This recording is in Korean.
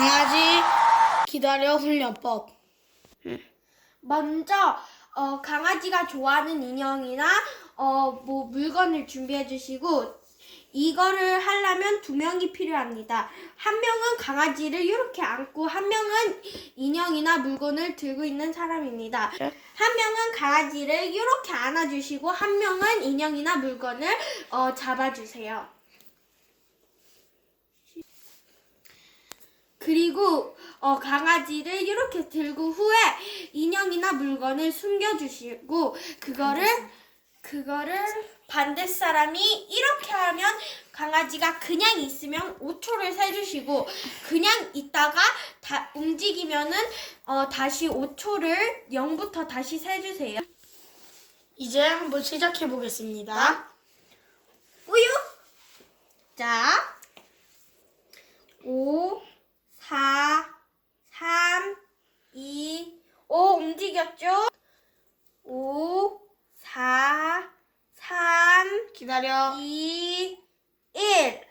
강아지 기다려 훈련법. 먼저 어, 강아지가 좋아하는 인형이나 어, 뭐 물건을 준비해 주시고 이거를 하려면 두 명이 필요합니다. 한 명은 강아지를 이렇게 안고 한 명은 인형이나 물건을 들고 있는 사람입니다. 한 명은 강아지를 이렇게 안아주시고 한 명은 인형이나 물건을 어, 잡아주세요. 그리고 어, 강아지를 이렇게 들고 후에 인형이나 물건을 숨겨주시고 그거를 그거를 반대 사람이 이렇게 하면 강아지가 그냥 있으면 5초를 세주시고 그냥 있다가 다 움직이면은 어, 다시 5초를 0부터 다시 세주세요. 이제 한번 시작해 보겠습니다. 우유. 자. 5, 4, 3, 2, 5 움직였죠? 5, 4, 3, 기다려. 2, 1.